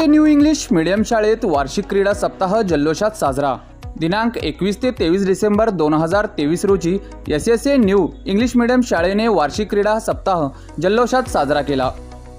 S A new English medium शाळेत वार्षिक क्रीडा सप्ताह जल्लोषात साजरा. दिनांक एकवीस ते तेवीस डिसेंबर दोन हजार तेवीस रोजी S S A new English medium शाळेने वार्षिक क्रीडा सप्ताह जल्लोषात साजरा केला.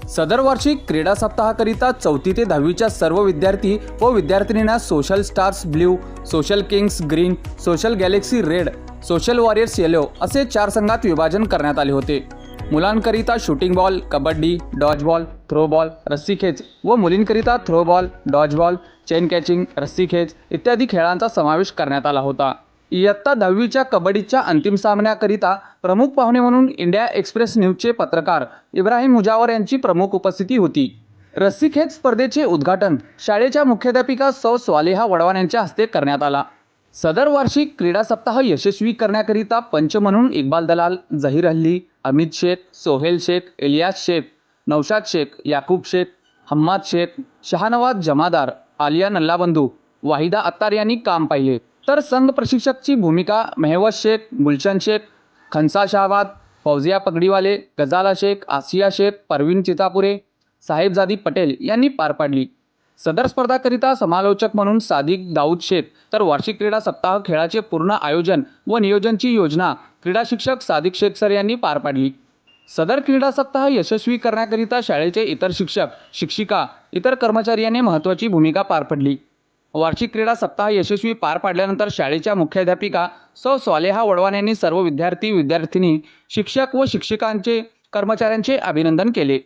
सदर वार्षिक क्रीडा सप्ताहाकरिता चौथी ते दहावीच्या सर्व विद्यार्थी व विद्यार्थिनींना social stars blue social kings green social galaxy red social warriors yellow असे चार संघात विभाजन करण्यात आले होते. मुलांकरिता shooting ball kabaddi dodgeball throwball रस्सीखेच व मुलींकरिता थ्रोबॉल डॉजबॉल चेन कॅचिंग रस्सीखेच इत्यादी खेळांचा समावेश करण्यात आला होता. इयत्ता दहावीच्या कबड्डीच्या अंतिम सामन्याकरिता प्रमुख पाहुणे म्हणून इंडिया एक्सप्रेस न्यूजचे पत्रकार इब्राहिम मुजावर यांची प्रमुख उपस्थिती होती. रस्सीखेच स्पर्धेचे उद्घाटन शाळेच्या मुख्याध्यापिका सौ स्वालेहा वडवान यांच्या हस्ते करण्यात आला. सदर वार्षिक क्रीडा सप्ताह यशस्वी करण्याकरिता पंच म्हणून इक्बाल दलाल झहीर अल्ली अमित शेख सोहेल शेख इलियास शेख नौशाद शेख याकूब शेख हम्माद शेख शहानवाज जमादार आलिया नल्लाबंधू वाहिदा अत्तार यांनी काम पाहिले. तर संघ प्रशिक्षकची भूमिका मेहवद शेख गुलशन शेख खनसा शहाबाद फौजिया पगडीवाले गजाला शेख आसिया शेख परवीन चितापुरे साहेबजादी पटेल यांनी पार पाडली. सदर स्पर्धाकरिता समालोचक म्हणून सादिक दाऊद शेख तर वार्षिक क्रीडा सप्ताह खेळाचे पूर्ण आयोजन व नियोजनची योजना क्रीडा शिक्षक सादिक शेख सर यांनी पार पाडली. सदर क्रीडा सप्ताह यशस्वी करण्याकरिता शाळेचे इतर शिक्षक शिक्षिका इतर कर्मचारी यांनी महत्त्वाची भूमिका पार पडली. वार्षिक क्रीडा सप्ताह यशस्वी पार पाडल्यानंतर शाळेच्या मुख्याध्यापिका सौ. स्वालेहा वडवान यांनी सर्व विद्यार्थी विद्यार्थिनी शिक्षक व शिक्षकांचे कर्मचाऱ्यांचे अभिनंदन केले.